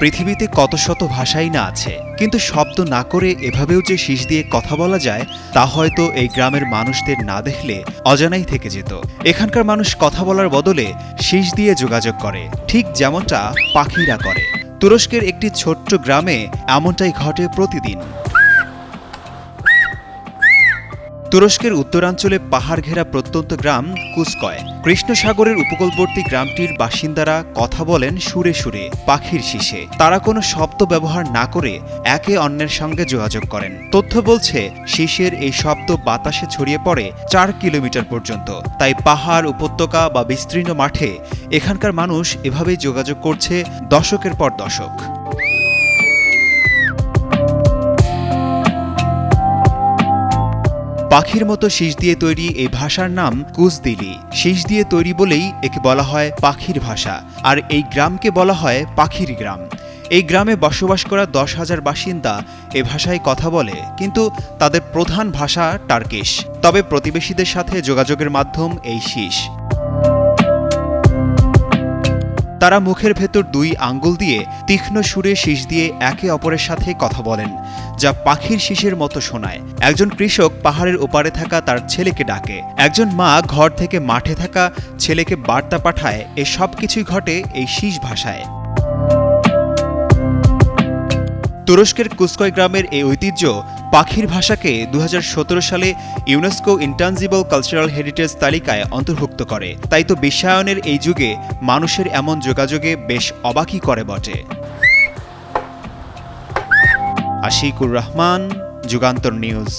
পৃথিবীতে কত শত ভাষাই না আছে। কিন্তু শব্দ না করে এভাবেও যে শীষ দিয়ে কথা বলা যায়, তা হয়তো এই গ্রামের মানুষদের না দেখলে অজানাই থেকে যেত। এখানকার মানুষ কথা বলার বদলে শীষ দিয়ে যোগাযোগ করে, ঠিক যেমনটা পাখিরা করে। তুরস্কের একটি ছোট্ট গ্রামে এমনটাই ঘটে প্রতিদিন। তুরস্কের উত্তরাঞ্চলে পাহাড় ঘেরা প্রত্যন্ত গ্রাম কুসকয়। কৃষ্ণ সাগরের উপকূলবর্তী গ্রামটির বাসিন্দারা কথা বলেন সুরে সুরে, পাখির শীষে। তারা কোনো শব্দ ব্যবহার না করে একে অন্যের সঙ্গে যোগাযোগ করেন। তথ্য বলছে, শীষের এই শব্দ বাতাসে ছড়িয়ে পড়ে চার কিলোমিটার পর্যন্ত। তাই পাহাড়, উপত্যকা বা বিস্তীর্ণ মাঠে এখানকার মানুষ এভাবেই যোগাযোগ করছে দশকের পর দশক। পাখির মতো শীষ দিয়ে তৈরি এই ভাষার নাম কুসদিলি শীষ দিয়ে তৈরি বলেই একে বলা হয় পাখির ভাষা, আর এই গ্রামকে বলা হয় পাখির গ্রাম। এই গ্রামে বসবাস করা দশ হাজার বাসিন্দা এ ভাষায় কথা বলে, কিন্তু তাদের প্রধান ভাষা টার্কিশ। তবে প্রতিবেশীদের সাথে যোগাযোগের মাধ্যম এই শীষ। তারা মুখের ভেতর দুই আঙ্গুল দিয়ে তীক্ষ্ণ সুরে শীষ দিয়ে একে অপরের সাথে কথা বলেন। যা পাখির শীষের মতো শোনায়। একজন কৃষক পাহাড়ের ওপারে থাকা তার ছেলেকে ডাকে। একজন মা ঘর থেকে মাঠে থাকা ছেলেকে বার্তা পাঠায়, এ সব কিছুই ঘটে এই শীষ ভাষায়। তুরস্কের কুসকয় গ্রামের এই ঐতিহ্য পাখির ভাষাকে দু হাজার সতেরো সালে ইউনেস্কো ইন্টানজিবল কালচারাল হেরিটেজ তালিকায় অন্তর্ভুক্ত করে। তাই তো বিশ্বায়নের এই যুগে মানুষের এমন যোগাযোগে বেশ অবাকই করে বটে। আশিকুর রহমান যুগান্তর নিউজ।